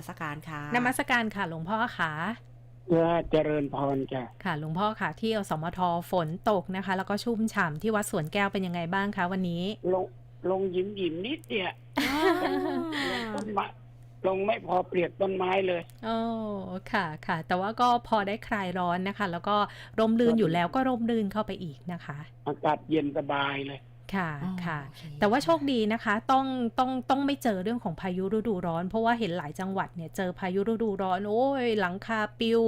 มัสการค่ะนมัสการค่ะหลวงพ่อค่ะเพื่อเจริญพรจ้ะค่ะหลวงพ่อค่ะ ที่อสมทฝนตกนะคะ แล้วก็ชุ่มฉ่ำที่วัดสวนแก้วเป็นยังไงบ้างคะวันนี้ ลงลงยิ้มยิ้มนิดเดียวลงต้นไม้ลงไม่พอเปรียบต้นไม้เลยโอ้ค่ะค่ะ แต่ว่าก็พอได้คลายร้อนนะคะ แล้วก็ร่มรื่นอยู่แล้วก็ร่มรื่นเข้าไปอีกนะคะ อากาศเย็นสบายเลย ค่ะอ๋อค่ะโอเคแต่ว่าโชคดีนะคะต้องต้องต้องไม่เจอเรื่องของพายุฤดูร้อน เพราะว่าเห็นหลายจังหวัดเนี่ยเจอพายุฤดูร้อนโอ้ยหลังคาปิว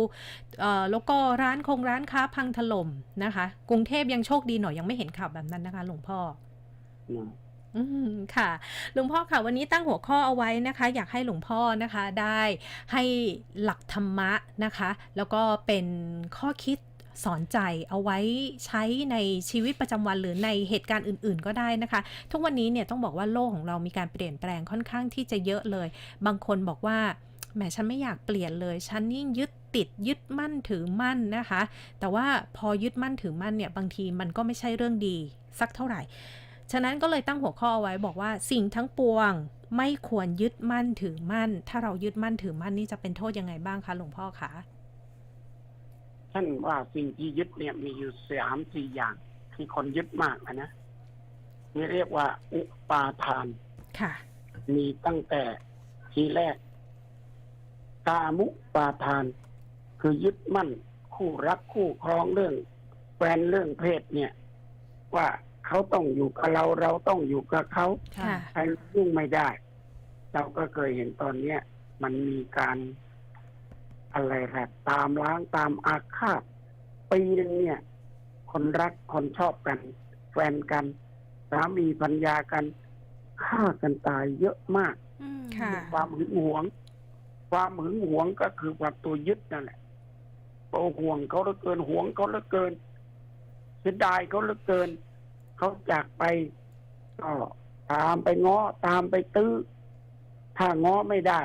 เอ่อแล้วก็ร้านคงร้านค้าพังถล่มนะคะ กรุงเทพยังโชคดีหน่อยยังไม่เห็นข่าวแบบนั้นนะคะหลวงพ่ออืมค่ะหลวงพ่อค่ะ วันนี้ตั้งหัวข้อเอาไว้นะคะ อยากให้หลวงพ่อนะคะได้ให้หลักธรรมะนะคะ แล้วก็เป็นข้อคิด สอนใจเอาไว้ใช้ในชีวิตประจำวันหรือในเหตุการณ์อื่น ๆ ก็ได้นะคะ ทุกวันนี้เนี่ยต้องบอกว่าโลกของเรามีการเปลี่ยนแปลงค่อนข้างที่จะเยอะเลย บางคนบอกว่าแหมฉันไม่อยากเปลี่ยนเลย ฉันยิ่งยึดติดยึดมั่นถือมั่นนะคะ แต่ว่าพอยึดมั่นถือมั่นเนี่ยบางทีมันก็ไม่ใช่เรื่องดีสักเท่าไหร่ ฉะนั้นก็เลยตั้งหัวข้อเอาไว้บอกว่าสิ่งทั้งปวงไม่ควรยึดมั่นถือมั่น ถ้าเรายึดมั่นถือมั่นนี่จะเป็นโทษยังไงบ้างคะหลวงพ่อคะ ท่านว่าสิ่งที่ยึดเนี่ยมีอยู่สามสี่อย่างที่คนยึดมากอะนะนี่เรียกว่า อุปาทาน ค่ะ มีตั้งแต่ทีแรก กามุปาทาน คือยึดมั่น คู่รักคู่ครองเรื่องแฟนเรื่องเพศเนี่ย ว่าเขาต้องอยู่กับเราเราต้องอยู่กับเขาค่ะใครยุ่งไม่ได้ เราก็เคยเห็นตอนเนี้ยมันมีการ อะไรแหละตามล้างตามอาฆาตปีหนึงเนี่ย คนรักคนชอบกัน แฟนกันสามีพัญญากันฆ่ากันตายเยอะมากอืมค่ะความหึงหวง ความหึงหวงก็คือความตัวยึดนั่นแหละโตห่วงเขาเหลือเกินหวงเขาเหลือเกินเสียดายเขาเหลือเกินเขาจากไปก็ตามไปง้อตามไปตื้อถ้าง้อไม่ได้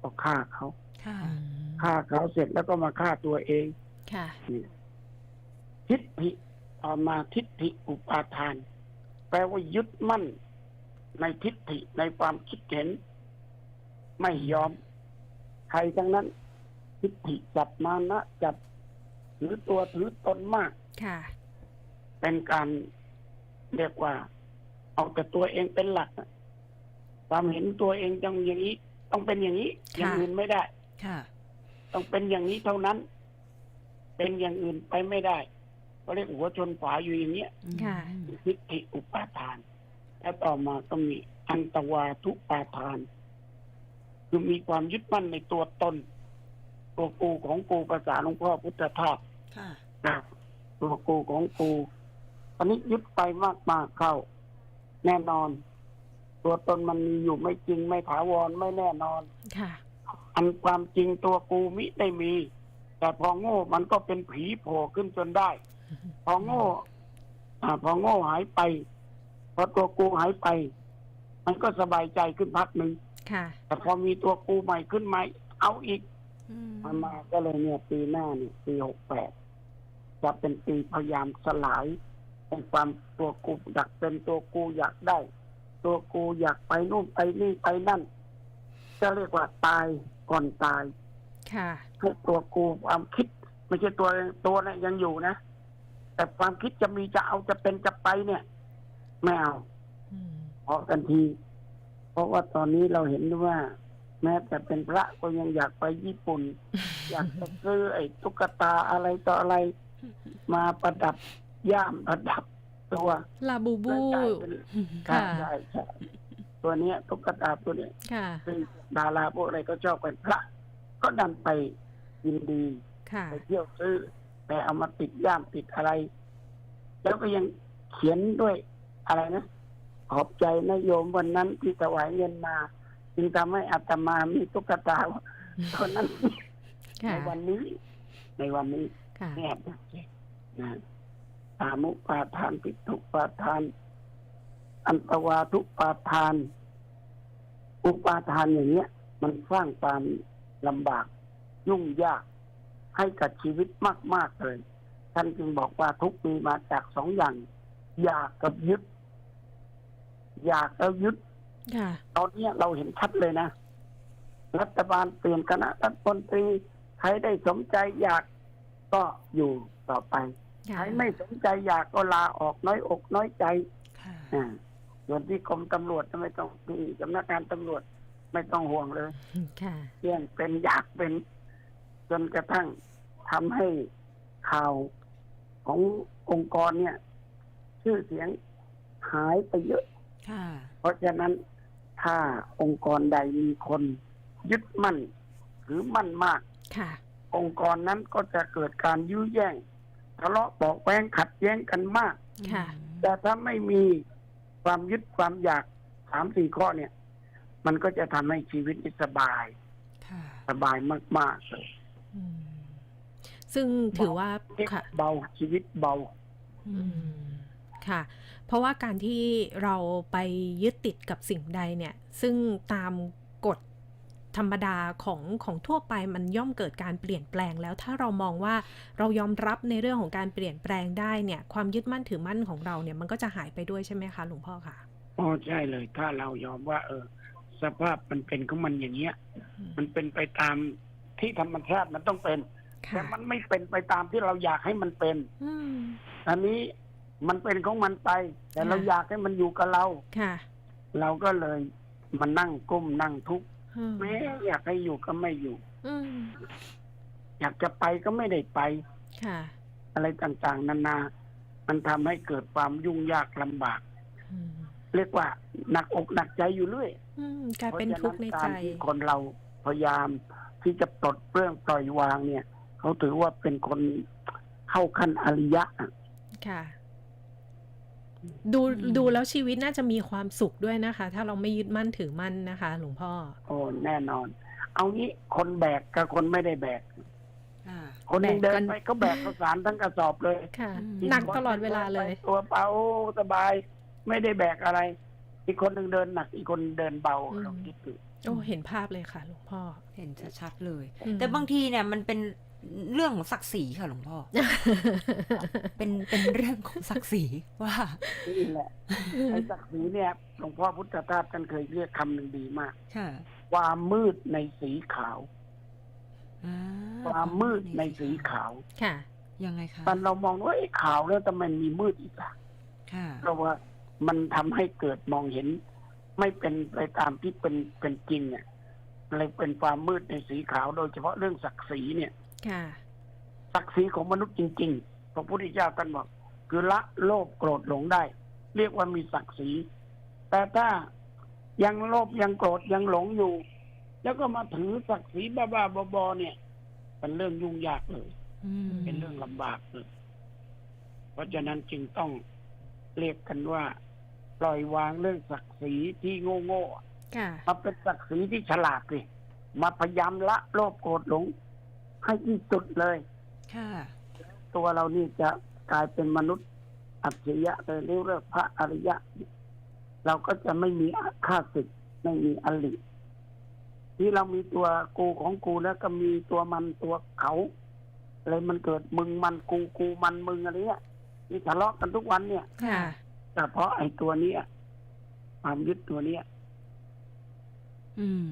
ก็ฆ่าเขาค่ะ ฆ่าเขาเสร็จแล้วก็มาฆ่าตัวเอง ค่ะนี่ทิฏฐิต่อมาทิฏฐิอุปาทาน แปลว่ายึดมั่น ในทิฏฐิในความคิดเห็น ไม่ยอม ใครทั้งนั้น ทิฏฐิจับมานะจับถือตัวถือตนมาก ค่ะ เป็นการเรียกว่า เอาแต่ตัวเองเป็นหลักอะความเห็นตัวเองต้องอย่างนี้ ต้องเป็นอย่างนี้ค่ะอย่างอื่นไม่ได้ ค่ะ ต้องเป็นอย่างนี้เท่านั้น เป็นอย่างอื่นไปไม่ได้ก็เรียกหัวชนฝาอยู่อย่างเนี้ยค่ะทิฏฐิอุปาทาน แล้วต่อมาก็มีอันตวาทุปาทาน คือมีความยึดมั่นในตัวตนตัวกูของกูภาษาหลวงพ่อพุทธทาสค่ะนะตัวกูของกูอันนี้ยึดไปมากๆเข้า แน่นอน ตัวตนมันมีอยู่ไม่จริงไม่ถาวรไม่แน่นอนค่ะ อันความจริงตัวกูมิได้มี แต่พอโง่มันก็เป็นผีโผล่ขึ้นจนได้ พอโง่อ่าพอโง่หายไป พอตัวกูหายไป มันก็สบายใจขึ้นพักหนึ่งค่ะแต่พอมีตัวกูใหม่ขึ้นมาเอาอีกอืมมันมาก็เลยเนี่ย ปีหน้าเนี่ยปีหกแปดจะเป็นปีพยายามสลายเป็นความตัวกูอยากเป็นตัวกูอยากได้ ตัวกูอยากไปนู่นไปนี่ไปนั่น จะเรียกว่าตาย ก่อนตายค่ะให้ตัวกูความคิด ไม่ใช่ตัวตัวนะยังอยู่นะ แต่ความคิดจะมีจะเอาจะเป็นจะไปเนี่ยไม่เอาอืมพอกันที เพราะว่าตอนนี้เราเห็นว่า แม้แต่เป็นพระก็ยังอยากไปญี่ปุ่น อยากจะซื้อไอ้ตุ๊กตาอะไรต่ออะไร มาประดับย่ามประดับตัวลาบูบูแล้วจ่ายเป็นค่ะใช่ใช่ ตัวเนี้ยตุ๊กตาตัวเนี้ยค่ะ ซึ่งดาราพวกอะไรก็ชอบกันพระ ก็ดันไปยินดีค่ะ ไปเที่ยวซื้อแต่เอามาติดย่ามติดอะไร แล้วก็ยังเขียนด้วยอะไรนะขอบใจนายโยมวันนั้นที่ถวายเงินมา จึงทำให้อาตมามีตุ๊กตาตอนนั้น ในค่ะ วันนี้ ในวันนี้ ค่ะแอบนะนะตามุปาทานปิทุปาทาน อันตวาทุปาทาน อุปาทานอย่างเนี้ย มันสร้างความลำบาก ยุ่งยาก ให้กับชีวิตมาก ๆ เลย ท่านจึงบอกว่าทุกมีมาจากสองอย่าง อยากกับยึด อยากแล้วยึดค่ะตอนเนี้ยเราเห็นชัดเลยนะ รัฐบาลเปลี่ยนคณะรัฐมนตรีใครได้สมใจอยากก็อยู่ต่อไปค่ะใครไม่สนใจอยากก็ลาออกน้อยอกน้อยใจค่ะอ่า ส่วนที่กรมตำรวจไม่ต้องที่สำนักงานตำรวจไม่ต้องห่วงเลยค่ะเรื่องเป็นอยากเป็น จนกระทั่งทำให้ข่าวขององค์กรเนี่ย ชื่อเสียงหายไปเยอะค่ะเพราะฉะนั้นถ้าองค์กรใดมีคนยึดมั่น หรือมั่นมากค่ะองค์กรนั้นก็จะเกิดการยื้อแย่งทะเลาะเบาะแว้งขัดแย้งกันมากค่ะแต่ถ้าไม่มี ความยึดความอยากสามสี่ข้อเนี่ย มันก็จะทำให้ชีวิตนี่สบายค่ะสบายมาก ๆเลยอืมซึ่งถือว่าค่ะเบาชีวิตเบาอืมค่ะ เพราะว่าการที่เราไปยึดติดกับสิ่งใดเนี่ย ซึ่งตามกฎ ธรรมดาของของทั่วไปมันย่อมเกิดการเปลี่ยนแปลงแล้วถ้าเรามองว่าเรายอมรับในเรื่องของการเปลี่ยนแปลงได้เนี่ยความยึดมั่นถือมั่นของเราเนี่ยมันก็จะหายไปด้วยใช่ไหมคะหลวงพ่อคะอ๋อใช่เลย ถ้าเรายอมว่า เออ สภาพมันเป็นของมันอย่างเงี้ย มันเป็นไปตามที่ธรรมชาติมันต้องเป็นแต่ค่ะมันไม่เป็นไปตามที่เราอยากให้มันเป็นอืมอันนี้มันเป็นของมันไป แต่เราค่ะอยากให้มันอยู่กับเราค่ะ เราก็เลยมานั่งก้มนั่งทุกข์อืม แม้อยากให้อยู่ก็ไม่อยู่อืมอยากจะไปก็ไม่ได้ไปค่ะอะไรต่างๆ นานา มันทำให้เกิดความยุ่งยากลำบากอืมเรียกว่าหนักอกหนักใจอยู่เรื่อยอืมกลายเป็นทุกข์ในเพราะใจฉะการที่คนเราพยายามที่จะปลดเปลื้องปล่อยวางเนี่ย เขาถือว่าเป็นคนเข้าขั้นอริยะอะค่ะ ดูดูแล้วชีวิตน่าจะมีความสุขด้วยนะคะ ถ้าเราไม่ยึดมั่นถือมั่นนะคะ หลวงพ่อ โอ้แน่นอน เอางี้คนแบกกับคนไม่ได้แบกอ่าคนหนึงแบกกันเดินไปก็แบกข้าวสารทั้งกระสอบเลยค่ะอืมหนักตลอดเวลาเลย ตัวเบาสบาย ไม่ได้แบกอะไร อีกคนหนึ่งเดินหนัก อีกคนเดินเบาอืมเราคิดดูโอ้เห็นภาพเลยค่ะหลวงพ่อเห็นชัดๆเลยอืมแต่บางทีเนี่ยมันเป็น เรื่องของศักดิ์ศรีค่ะหลวงพ่อ เป็นเป็นเรื่องของศักดิ์ศรีว่านี่แหละไอ้ศักดิ์ศรีเนี่ยหลวงพ่อพุทธทาสท่านเคยเรียกคำหนึ่งดีมากค่ะความมืดในสีขาวอ่าความมืดในสีขาว ค่ะ ยังไงคะตอนเรามองว่าไอ้ขาวแล้วทำไมมีมืดอีกล่ะค่ะเพราะว่ามันทำให้เกิดมองเห็น ไม่เป็นไปตามที่เป็นเป็นจริงอะอะไรเป็นความมืดในสีขาวโดยเฉพาะเรื่องศักดิ์ศรีเนี่ย ค่ะศักดิ์ศรีของมนุษย์จริงๆ พระพุทธเจ้าท่านบอก คือละโลภโกรธหลงได้ เรียกว่ามีศักดิ์ศรี แต่ถ้ายังโลภยังโกรธยังหลงอยู่ แล้วก็มาถือศักดิ์ศรีบ้าๆบอๆเนี่ย เป็นเรื่องยุ่งยากเลยอืมเป็นเรื่องลำบากเลยเพราะฉะนั้นจึงต้องเรียกกันว่า ปล่อยวางเรื่องศักดิ์ศรีที่โง่ๆอะค่ะมาเป็นศักดิ์ศรีที่ฉลาดเลยมาพยายามละโลภโกรธหลง ให้ที่สุดเลย ค่ะ ตัวเรานี่จะกลายเป็นมนุษย์อัจฉริยะเลยเรียกว่าพระอริยะ เราก็จะไม่มีข้าศึกไม่มีอลิที่เรามีตัวกูของกูแล้วก็มีตัวมันตัวเขาอะไรมันเกิดมึงมันกูกูมันมึงอะไรเนี้ยที่ทะเลาะกันทุกวันเนี่ยค่ะแต่เพราะไอ้ตัวเนี้ยความยึดตัวเนี้ยอืม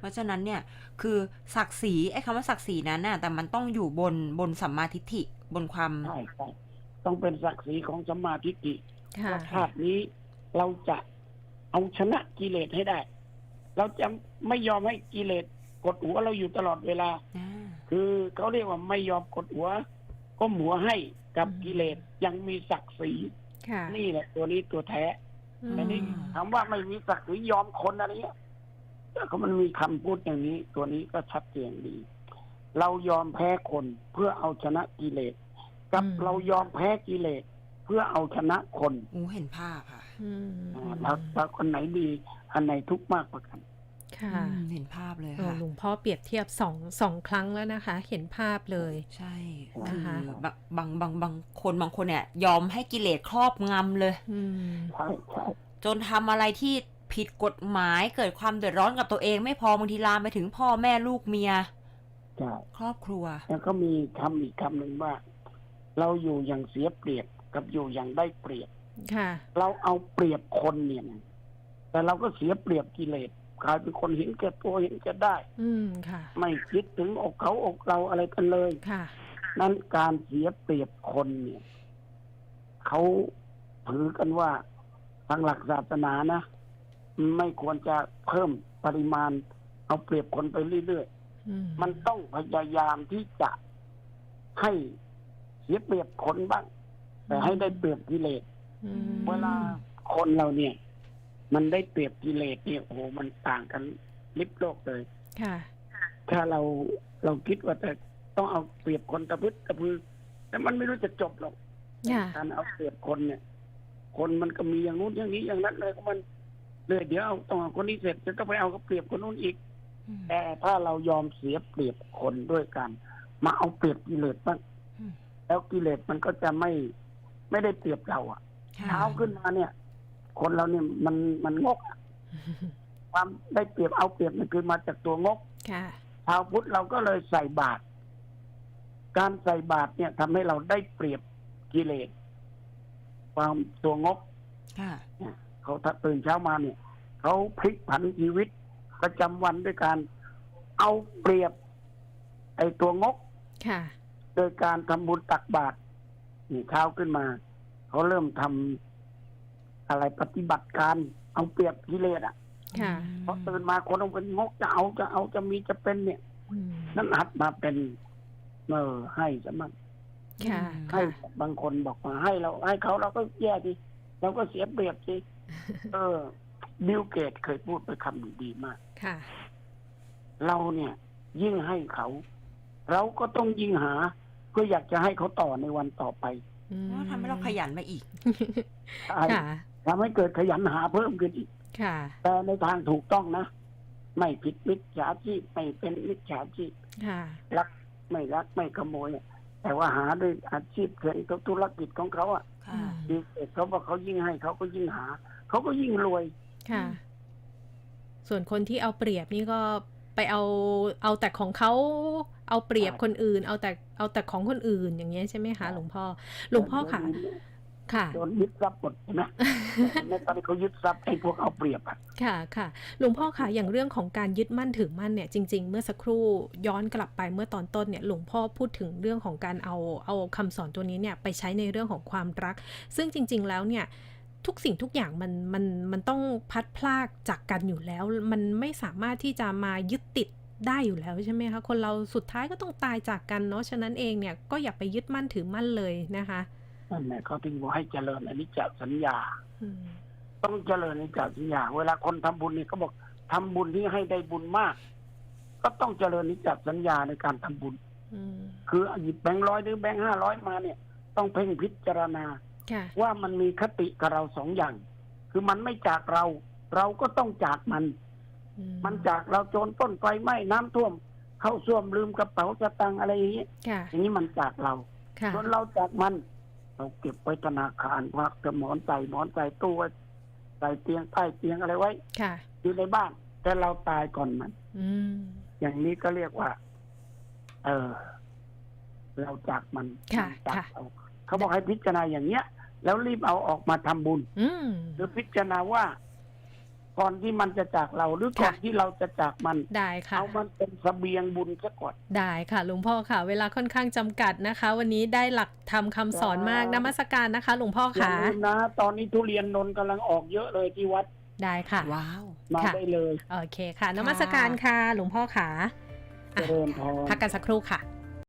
เพราะฉะนั้นเนี่ยคือศักดิ์ศรีไอ้คำว่าศักดิ์ศรีนั้นน่ะแต่มันต้องอยู่บนบนสัมมาทิฏฐิบนความใช่ใช่ต้องเป็นศักดิ์ศรีของสมมาธิฏฐิค่ะว่าชาตินี้เราจะเอาชนะกิเลสให้ได้ เราจะไม่ยอมให้กิเลสกดหัวเราอยู่ตลอดเวลาอ่าคือเขาเรียกว่าไม่ยอมกดหัวก้มหัวให้กับอืมกิเลสยังมีศักดิ์ศรีค่ะนี่แหละ ตัวนี้ตัวแท้อืมแต่นี่ถามว่าไม่มีศักดิ์ศรียอมคนอะไรเงี้ย ก็มันมีคำพูดอย่างนี้ ตัวนี้ก็ชัดเจนดี เรายอมแพ้คนเพื่อเอาชนะกิเลสกับเรายอมแพ้กิเลสเพื่อเอาชนะคนอู้เห็นภาพค่ะอืมอ่าแล้วแล้วคนไหนดี อันไหนทุกข์มากกว่ากันค่ะอืมเห็นภาพเลยโอ้ค่ะหลวงพ่อเปรียบเทียบสองสองครั้งแล้วนะคะ เห็นภาพเลย ใช่นะคะคือบางบางบางบางคนบางคนเนี่ย ยอมให้กิเลสครอบงำเลยอืมใช่ใช่จนทำอะไรที่ ผิดกฎหมายเกิดความเดือดร้อนกับตัวเองไม่พอบางทีลามไปถึงพ่อแม่ลูกเมีย ใช่ครอบครัว แล้วก็มีคำอีกคำหนึ่งว่า เราอยู่อย่างเสียเปรียบกับอยู่อย่างได้เปรียบ ค่ะ เราเอาเปรียบคนเนี่ยนะแต่เราก็เสียเปรียบกิเลสกลายเป็นคนเห็นแก่ตัวเห็นแก่ได้ อืมค่ะ ไม่คิดถึงอกเขาอกเราอะไรกันเลย ค่ะ นั้นการเสียเปรียบคนเนี่ยเขาถือกันว่าทางหลักศาสนานะ ไม่ควรจะเพิ่มปริมาณ เอาเปรียบคนไปเรื่อยอืมๆมันต้องพยายามที่จะให้เสียเปรียบคนบ้าง แต่ให้ได้เปรียบกิเลสอืมเวลาคนเราเนี่ย มันได้เปรียบกิเลสเนี่ยโอ้โหมันต่างกันลิบโลกเลยค่ะ ถ้าเราเราคิดว่าแต่ต้องเอาเปรียบคนตะพึดตะพือแต่มันไม่รู้จะจบหรอกค่ะการเอาเปรียบคนเนี่ย คนมันก็มีอย่างนู้นอย่างนี้อย่างนั้นเลยก็มัน เลยเดี๋ยวเอาต้องเอาคนนี้เสร็จจะต้องไปเอากับเปรียบคนนู้นอีก อืมแต่ถ้าเรายอมเสียเปรียบคนด้วยกัน มาเอาเปรียบกิเลสบ้างอืมแล้วกิเลสมันก็จะไม่ไม่ได้เปรียบเราอะค่ะ เช้าขึ้นมาเนี่ย คนเราเนี่ยมันมันงกอะความได้เปรียบเอาเปรียบมันคือมาจากตัวงก ค่ะ ชาวพุทธเราก็เลยใส่บาตร การใส่บาตรเนี่ยทำให้เราได้เปรียบกิเลส ความตัวงก ค่ะ เนี่ยเขาถ้าตื่นเช้ามาเนี่ยเขาพลิกผันชีวิตประจำวันด้วยการเอาเปรียบ ไอ้ตัวงกค่ะโดยการทำบุญตักบาตรนี่เช้าขึ้นมา เขาเริ่มทำอะไรปฏิบัติการเอาเปรียบกิเลสอะค่ะพอตื่นมาคนเอาเป็นงกจะเอาจะเอาจะมีจะเป็นเนี่ยอืมนั้นหัดมาเป็นเออให้จะมั่งค่ะให้ค่ะบางคนบอกมาให้เราให้เขาเราก็แย่ดิเราก็เสียเปรียบสิ เออบิลเกตเคยพูดไปคำหนึ่งดีมาก ค่ะ เราเนี่ย ยิ่งให้เขา เราก็ต้องยิ่งหา เพื่ออยากจะให้เขาต่อในวันต่อไปอืมก็ทำให้เราขยันมาอีกใช่ค่ะทำให้เกิดขยันหาเพิ่มขึ้นอีก ค่ะ แต่ในทางถูกต้องนะ ไม่ผิดมิจฉาชีพไม่เป็นมิจฉาชีพค่ะรักไม่รักไม่ขโมยอะแต่ว่าหาด้วยอาชีพเสี่ยงธุรกิจของเขาอะค่ะดีเสเขาบอกเขายิ่งให้เขาก็ยิ่งหา เขาก็ยิ่งรวยค่ะ ส่วนคนที่เอาเปรียบนี่ก็ไปเอาเอาแต่ของเขาเอาเปรียบคนอื่น เอาแต่เอาแต่ของคนอื่นอย่างเงี้ยใช่ไหมคะหลวงพ่อหลวงพ่อค่ะ ค่ะโดนยึดทรัพย์หมดใช่ไหมในตอนนี้เขายึดทรัพย์ไอ้พวกเอาเปรียบอะค่ะค่ะหลวงพ่อค่ะอย่างเรื่องของการยึดมั่นถือมั่นเนี่ยจริง ๆ เมื่อสักครู่ย้อนกลับไปเมื่อตอนต้นเนี่ยหลวงพ่อพูดถึงเรื่องของการเอาเอาคำสอนตัวนี้เนี่ยไปใช้ในเรื่องของความรัก ซึ่งจริง ๆ แล้วเนี่ย ทุกสิ่งทุกอย่างมันมันมันต้องพัดพลากจากกันอยู่แล้ว มันไม่สามารถที่จะมายึดติดได้อยู่แล้วใช่ไหมคะคนเราสุดท้ายก็ต้องตายจากกันเนาะฉะนั้นเองเนี่ยก็อย่าไปยึดมั่นถือมั่นเลยนะคะนั่นแหละเขาถึงบอกให้เจริญอนิจจสัญญาอืมต้องเจริญอนิจจสัญญา เวลาคนทำบุญนี่เขาบอกทำบุญที่ให้ได้บุญมาก ก็ต้องเจริญอนิจจสัญญาในการทำบุญอืมคือหยิบแบงค์ร้อยหรือแบงค์ห้าร้อยมาเนี่ย ต้องเพ่งพิจารณาค่ะ ว่ามันมีคติกับเราสองอย่าง คือมันไม่จากเรา เราก็ต้องจากมันอืมันจากเราโจรต้นไฟไหม้น้ำท่วม เข้าส้วมลืมกระเป๋าสตังค์อะไรอย่างนี้ค่ะอย่างนี้มันจากเราค่ะส่วนเราจากมัน เราเก็บไว้ธนาคารพักจะหมอนใส่หมอนใส่ตู้ไว้ใส่เตียงใต้เตียงอะไรไว้ค่ะอยู่ในบ้าน แต่เราตายก่อนมันอืมอย่างนี้ก็เรียกว่า เออเราจากมันค่ะจากค่ะเราเขาบอกให้พิจารณาอย่างเนี้ย แล้วรีบเอาออกมาทำบุญอืมหรือพิจารณาว่า ก่อนที่มันจะจากเราหรือก่อนค่ะที่เราจะจากมันได้ค่ะเอามันเป็นเสบียงบุญซะก่อนได้ค่ะหลวงพ่อค่ะ เวลาค่อนข้างจำกัดนะคะ วันนี้ได้หลักธรรมคำสอนมากครับนมัสการนะคะหลวงพ่ออย่าค่ะลืมนะตอนนี้ทุเรียนนนท์กำลังออกเยอะเลยที่วัดได้ค่ะว้าวมาค่ะได้เลย โอเคค่ะนมัสการค่ะ หลวงพ่อค่ะเจริญพรพักกันสักครู่ค่ะ